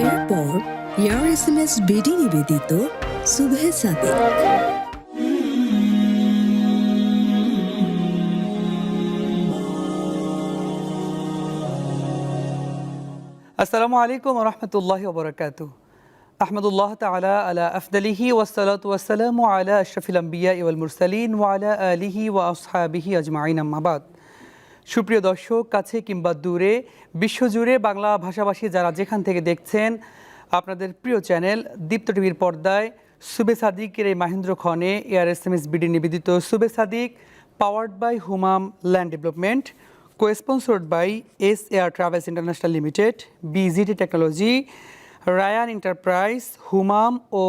এরপর air S M S BD নিবেদিত সুবহে সাদিক আসসালামু আলাইকুম রহমতুল্লাহ ওবরাকাত আহমদুল্লাহ তালা আলা আফদলিহি ওয়াসালাত ওয়াসালাম আলা আশরফিল আম্বিয়া ইউল মুরসালিন ওয়ালা আলিহি ওয়া আসহাবিহি আজমাইন আম্মাবাদ সুপ্রিয় দর্শক কাছে কিংবা দূরে বিশ্বজুড়ে বাংলা ভাষাভাষী যারা যেখান থেকে দেখছেন আপনাদের প্রিয় চ্যানেল দীপ্ত টিভির পর্দায় সুবে সাদিকের এই মাহেন্দ্র খনে air S M S BD নিবেদিত Subhe Sadiq powered by Humam land development co-sponsored by S Air Travels International Limited, BZT Technology, Rayan enterprise Humam ও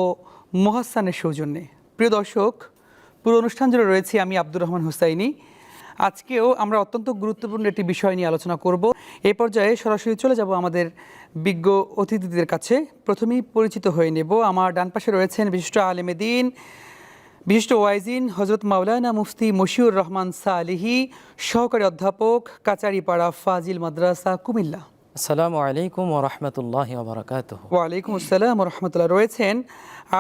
মোহাসানের সৌজন্যে। প্রিয় দর্শক পুরো অনুষ্ঠান জুড়ে রয়েছি আমি আব্দুর রহমান হুসাইনি। আজকেও আমরা অত্যন্ত গুরুত্বপূর্ণ একটি বিষয় নিয়ে আলোচনা করব। এই পর্যায়ে সরাসরি চলে যাব আমাদের বিজ্ঞ অতিথিদের কাছে। প্রথমেই পরিচিত হয়ে নেব আমার ডান পাশে রয়েছেন বিশিষ্ট আলেমেদিন বিশিষ্ট ওয়াইজিন হজরত মাওলানা মুফতি মশিউর রহমান সালিহি সহকারী অধ্যাপক কাচারিপাড়া ফাজিল মাদ্রাসা কুমিল্লা। আসসালামু আলাইকুম ওরহমতুল্লাহ বারকাত ওয়ালাইকুম আসসালাম রহমতুল্লাহ। রয়েছেন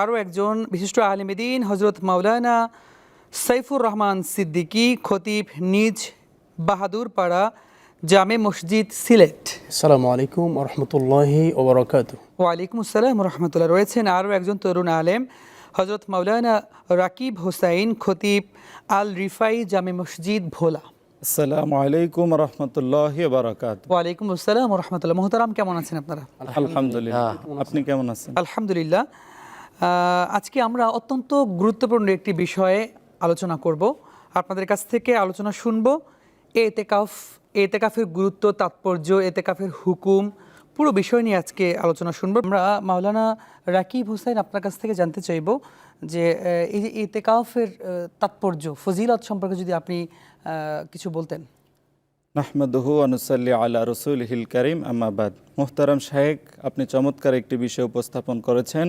আরও একজন বিশিষ্ট আলিমেদিন হজরত মাওলানা সাইফুর রহমান সিদ্দিকী খতিব নিজ বাহাদুর পাড়া জামে মসজিদ সিলেট। আসসালামু আলাইকুম রহমতুল্লাহি ওবরাকাত ওয়ালাইকুম আসসালাম রহমতুল্লাহ রয়েছেন আরও একজন তরুণ আলেম হজরত মাওলানা রাকিব হোসাইন খতিব আল রিফাই জামে মসজিদ ভোলা। আসসালামু আলাইকুম রহমতুল্লাহ বারাকাত ওয়ালাইকুম আসসালাম রহমতুল্লাহ মোহতারাম কেমন আছেন আপনারা? আলহামদুলিল্লাহ। আপনি কেমন আছেন? আলহামদুলিল্লাহ। আজকে আমরা অত্যন্ত গুরুত্বপূর্ণ একটি বিষয়ে আলোচনা করব। আপনাদের কাছ থেকে আলোচনা শুনব। এতেকাফ, এতেকাফের গুরুত্ব, তাৎপর্য, এতেকাফের হুকুম, পুরো বিষয় নিয়ে আজকে আলোচনা শুনব। আমরা মাওলানা রাকিব হোসেন আপনার কাছ থেকে জানতে চাইব যে এই যে এতেকাফের তাৎপর্য, ফজিলত সম্পর্কে যদি আপনি কিছু বলতেন। নাহমাদহু আনুসাল্লি আলা রসুল হিল করিম আমাবাদ মোহতারাম শাহেক আপনি চমৎকার একটি বিষয় উপস্থাপন করেছেন।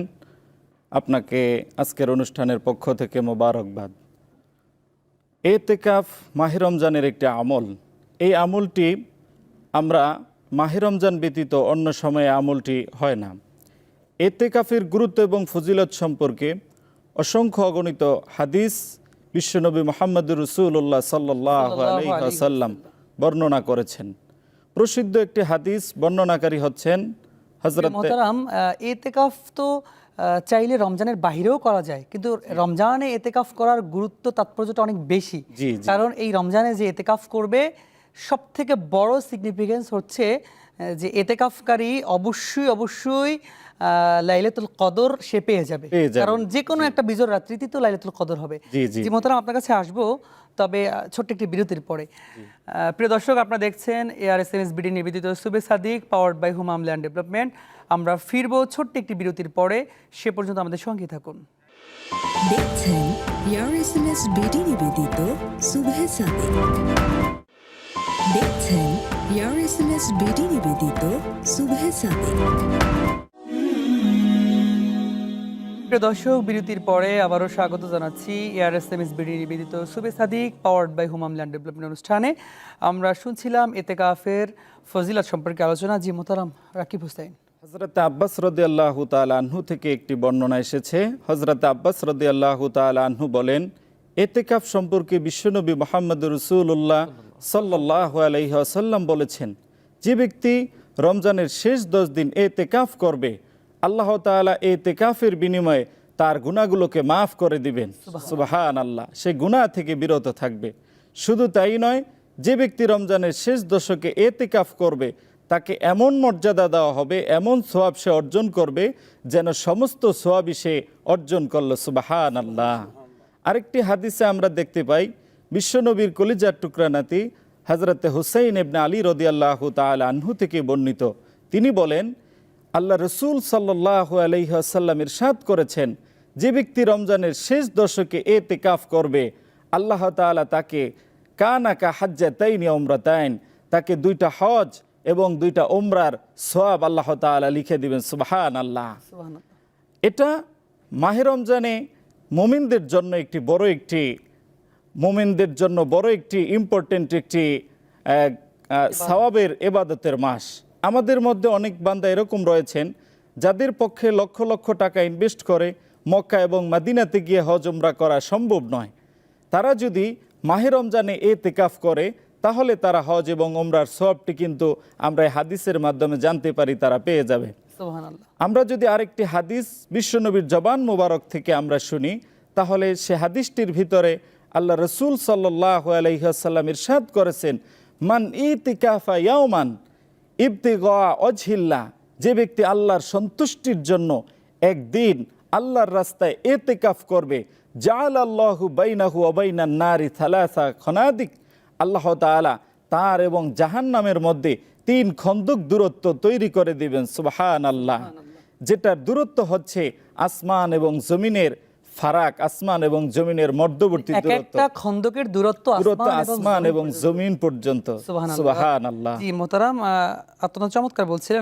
আপনাকে আজকের অনুষ্ঠানের পক্ষ থেকে মোবারকবাদ। এতেকাফ মাহে রমজানের একটি আমল। এই আমলটি আমরা মাহে রমজান ব্যতীত অন্য সময়ে আমলটি হয় না। এতেকাফের গুরুত্ব এবং ফজিলত সম্পর্কে অসংখ্য অগণিত হাদিস বিশ্বনবী মোহাম্মদ রসুল্লাহ সাল্লাহ আলহিহাসাল্লাম বর্ণনা করেছেন। প্রসিদ্ধ একটি হাদিস বর্ণনাকারী হচ্ছেন হজরত এতেকাফ তো চাইলে রমজানের বাহিরেও করা যায় কিন্তু রমজানে এতেকাফ করার গুরুত্ব তাৎপর্যটা অনেক বেশি। কারণ এই রমজানে যে এতেকাফ করবে সব থেকে বড় সিগনিফিকেন্স হচ্ছে যে এতেকাফকারী অবশ্যই অবশ্যই লাইলাতুল কদর সে পেয়ে যাবে। কারণ যে কোনো একটা বিজর রাত্রিতে তো লাইলাতুল কদর হবে। জি মোহতারাম আপনার কাছে আসব তবে ছোট্ট একটি বিরতির পরে। প্রিয় দর্শক আপনারা দেখছেন AR S M S BD নিবেদিত Subhe Sadiq powered by Humam land development আমরা ফিরবো ছোট্ট একটি বিরতির পরে। সে পর্যন্ত আমাদের সঙ্গে থাকুন। দেখছেন air S M S BD নিবেদিত সুবহে সাদিক। দেখছেন air S M S BD নিবেদিত সুবহে সাদিক। প্রিয় দর্শক, বিরতির পরে আবারও স্বাগত জানাচ্ছি এআরএস এম এস বিডি নিবেদিত Subhe Sadiq powered by Humam land development অনুষ্ঠানে। আমরা শুনছিলাম এতেকাফের ফজিলত সম্পর্কে আলোচনা। জি মোতারাম রাকিব হুসাইন হজরত আব্বাস রদি আল্লাহ আনহু থেকে একটি বর্ণনা এসেছে। হজরত আব্বাস রদি আল্লাহ আনহু বলেন, এতেকাফ সম্পর্কে বিশ্বনবী মোহাম্মদ রসুল্লাহ সাল্লাহ আলহিহাসাল্লাম বলেছেন, যে ব্যক্তি রমজানের শেষ দশ দিন এতেকাফ করবে আল্লাহ তালা তাআলা তেকাফের বিনিময়ে তার গুণাগুলোকে মাফ করে দিবেন। সুবাহান আল্লাহ সে গুনাহ থেকে বিরত থাকবে। শুধু তাই নয় যে ব্যক্তি রমজানের শেষ দশকে এতেকাফ করবে তাকে এমন মর্যাদা দেওয়া হবে এমন সোয়াব সে অর্জন করবে যেন সমস্ত সোয়াবই সে অর্জন করল। সুবাহান আল্লাহ আরেকটি হাদিসে আমরা দেখতে পাই বিশ্বনবীর কলিজার টুকরা নাতি হজরতে হুসাইন এবনে আলী রদিয়াল্লাহ তাল আনহু থেকে বর্ণিত। তিনি বলেন আল্লাহ রসুল সাল্লাহ আলহিহাসাল্লাম ইরশাদ করেছেন যে ব্যক্তি রমজানের শেষ দশকে এ তেকাফ করবে আল্লাহ তাআলা তাকে কানাকা হাজ্জা তাইনি ওমরাতাইন তাকে দুইটা হজ এবং দুইটা ওমরার সোয়াব আল্লাহ তাআলা লিখে দিবেন সুবহান আল্লাহ এটা মাহে রমজানে মোমিনদের জন্য একটি বড় একটি মোমিনদের জন্য বড় একটি ইম্পর্টেন্ট একটি সওয়াবের এবাদতের মাস। আমাদের মধ্যে অনেক বান্দা এরকম রয়েছেন যাদের পক্ষে লক্ষ লক্ষ টাকা ইনভেস্ট করে মক্কা এবং মাদিনাতে গিয়ে হজ উমরা করা সম্ভব নয়। তারা যদি মাহে রমজানে এ তেকাফ করে তাহলে তারা হজ এবং ওমরার সবটি কিন্তু আমরা এই হাদিসের মাধ্যমে জানতে পারি তারা পেয়ে যাবে। আমরা যদি আরেকটি হাদিস বিশ্বনবীর জবান মোবারক থেকে আমরা শুনি তাহলে সে হাদিসটির ভিতরে আল্লাহ রসুল সাল্লাহ আলহিহাসাল্লাম ইরশাদ করেছেন মান ইতিকাফা ইয়াওমান ইবতিগা অজহিল্লা যে ব্যক্তি আল্লাহর সন্তুষ্টির জন্য একদিন আল্লাহর রাস্তায় এতেকাফ করবে জাল আল্লাহু বাইনাহু অবাইনান নারী থালাসা খনাদিক, আল্লাহ তাআলা তার এবং জাহান্নামের মধ্যে তিন খন্দক দূরত্ব তৈরি করে দিবেন সুবাহান আল্লাহ যেটার দূরত্ব হচ্ছে আসমান এবং জমিনের ফারাক আসমান এবং জমিনের মধ্যবর্তী দূরত্ব। একটা খন্দকের দূরত্ব দূরত্ব আসমান এবং জমিন পর্যন্ত। সুবহানাল্লাহ। সুবাহান আল্লাহ জি মোতারাম আপনারা চমৎকার বলছিলেন।